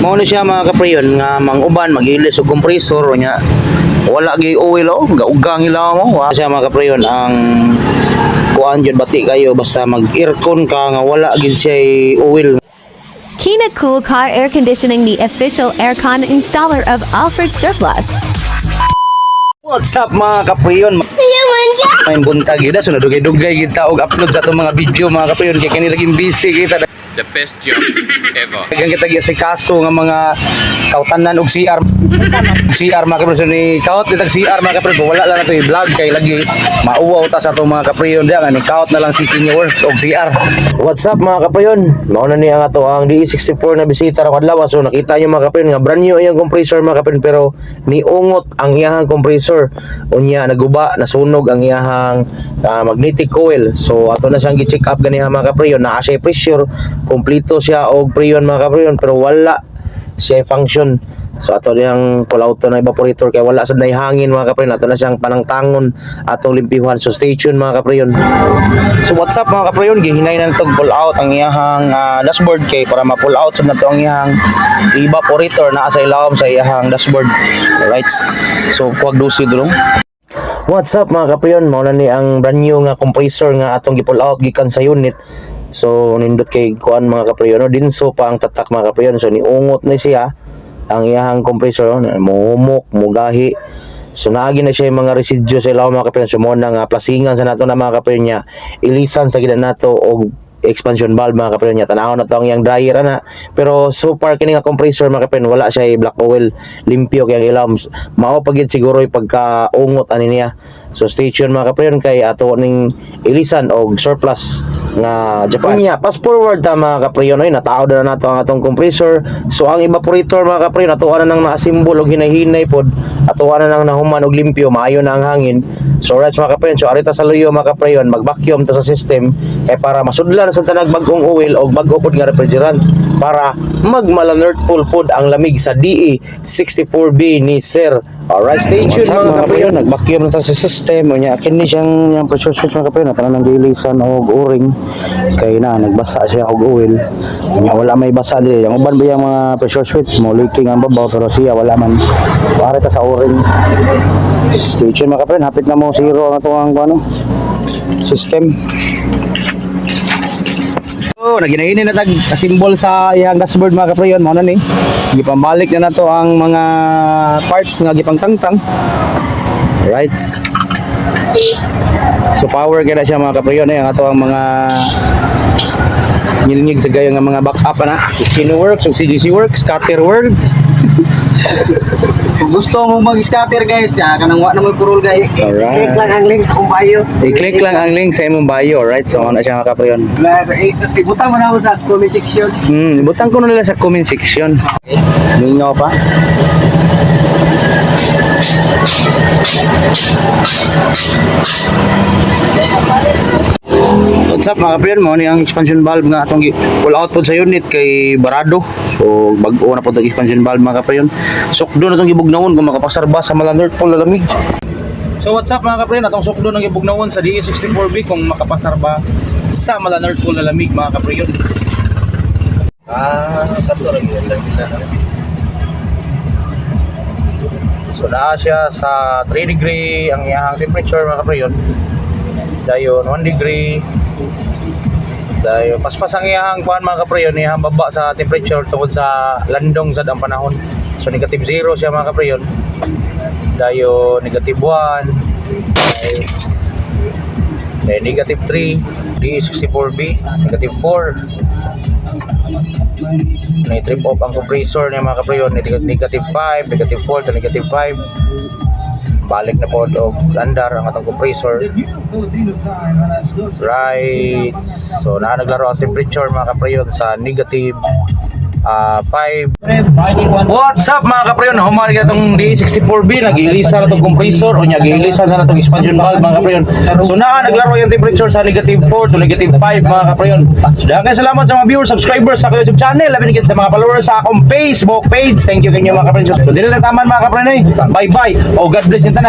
Mao na siya mga kapriyon nga manguban magilis og compressor o nya wala gi oil oh gaugang ilaw mo. Wa siya mga kapriyon ang kuan jud bati kayo basta mag aircon ka nga wala gid siya oil Kina Cool Car Air Conditioning, the official aircon installer of Alfred Surplus. What's up mga kapriyon? May buntag yun so nadugay-dugay kita og upload sa itong mga video mga kapriyon. Kay kani laging busy kita the best job ever. Dagang kita gyud si kaso nga mga kautanan og CR CR mga kapriyon so ni kaut ditag CR mga kapriyon wala lang nato i-vlog kay lagi mauwaw ta sa itong mga kapriyon diya nga ni kaut na lang si senior og CR What's up mga kapriyon? Mao na ni ang ato ang DE64 na bisita ra kadlaw. So nakita niyo mga kapriyon nga brand new iyang compressor mga kapriyon pero niungot ang iyahang compressor. Unya naguba nasunog ang iyahang ah, magnetic coil so ato na siyang gi-check up ganiha mga kapriyon naa siya pressure kompleto siya og preyon mga kapriyon pero wala siya function. So ato niyang pull out na evaporator kay wala sad na hangin mga kapriyon ato na siyang panangtangon atong limpihuan so stay tuned mga kapriyon so what's up mga kapriyon gihinay na nito pull out ang iyahang ah, dashboard kay para ma-pull out sa nato ang iyahang evaporator. Na sa ilawom sa iyahang dashboard. Alright. So kuwag dusi dulong What's up mga kapriyon? Mao na ni ang brand new nga compressor nga atong gi-pull out gikan sa unit. So nindot kay kuan mga kapriyon no din so pa ang tatak mga kapriyon. So niungot na siya ang iyahang compressor no muhumok, mugahi. So naagi na siya yung mga residue sa ilaw mga kapriyon. So mo nga plasingan sa nato na mga kapriyon. Ilisan sa gid nato og expansion valve mga kapriyon niya. Tanaw na to ang yang dryer ana. Pero so far kini compressor mga kapriyon wala siya black oil limpyo kay ang ilawom mao pagid siguro yung pagkaungot ani niya. So stay tuned mga kapriyon kay ato ning ilisan og surplus nga Japan. Niya pass forward ta mga kapriyon. Oy natao na nato ang atong compressor. So ang evaporator mga kapriyon ato na nang naasimbol og hinay-hinay pod ato na nang nahuman og limpyo maayo na ang hangin so right mga kapriyon so arita sa luyo mga kapriyon mag-vacuum ta sa system kay para masudlan sa tanag bagong oil o bago pod nga refrigerant para magmalanert full pod ang lamig sa DE 64B ni Sir. Alright, stay tuned mga kapriyon. Nag-vacuum na sa system. O niya, akin ni siyang yung pressure switch mga kapriyon. Natanan ng gilisan o o-ring. Kaya na, nagbasa siya og oil. O niya, wala may basa dili. Yung uban ba yung mga pressure switch mo, leaking ang babaw, pero siya wala man. Pare ta sa o-ring. Stay tuned mga kapriyon. Hapit na mo zero ang atong ano, system. Oh, naginaini na tag simbol sa iyang dashboard mga kaprayon mo na ni. Gipambalik na nato ang mga parts nga gipangtangtang. Right. So power kaya siya mga kaprayon eh ang ato ang mga ngilngig sa gayo nga mga backup na. Casino Works, o CGC Works, Cutter World. Kung gusto mo mag-scatter guys, ya, kanang wa na mo purol guys. Alright. Click lang ang link sa kumbayo. I-click lang ang link sa imong bio, right? So ano siya mga kaprayon. Ibutan mo na ako sa comment section. Hmm, butang ko na nila sa comment section. Ningaw pa. What's mga kapriyon mo ni ang expansion valve nga atong pull out sa unit kay barado. So bag-o na pod ang expansion valve mga kapriyon. Sukdo na tong gibugnawon kung makapasar ba sa malanert pol lalamig. So what's up mga kapriyon atong sukdo ng gibugnawon sa DE64B kung makapasar ba sa malanert pol lalamig mga kapriyon. Ah, kato rin yun. So naa siya sa 3 degree ang iyahang temperature mga kaprayon. Dayon 1 degree. Dayon paspas ang iyahang kuan mga kaprayon, iyahang baba sa temperature tungod sa landong sa ang panahon. So negative 0 siya mga kaprayon. Dayon negative 1. Nice. Dayon negative 3. D64B. Negative 4 may trip off ang compressor niya mga kaprayon Neg- negative 5, negative 4 to negative 5 balik na po og landar ang atong compressor. Right. So na naglaro ang temperature mga kaprayon sa negative ah 5 What's up mga kaprayon? Humali ka itong D64B, nag-iilisa na itong compressor o nag-iilisa na itong expansion valve mga kaprayon. So na, naglaro yung temperature sa negative 4 to negative 5 mga kaprayon. Daghang salamat sa mga viewers, subscribers sa YouTube channel, labi sa mga followers sa akong Facebook page. Thank you kanyo mga kaprayon. So dito na taman mga kaprayon. Bye bye. Oh God bless yung tanan.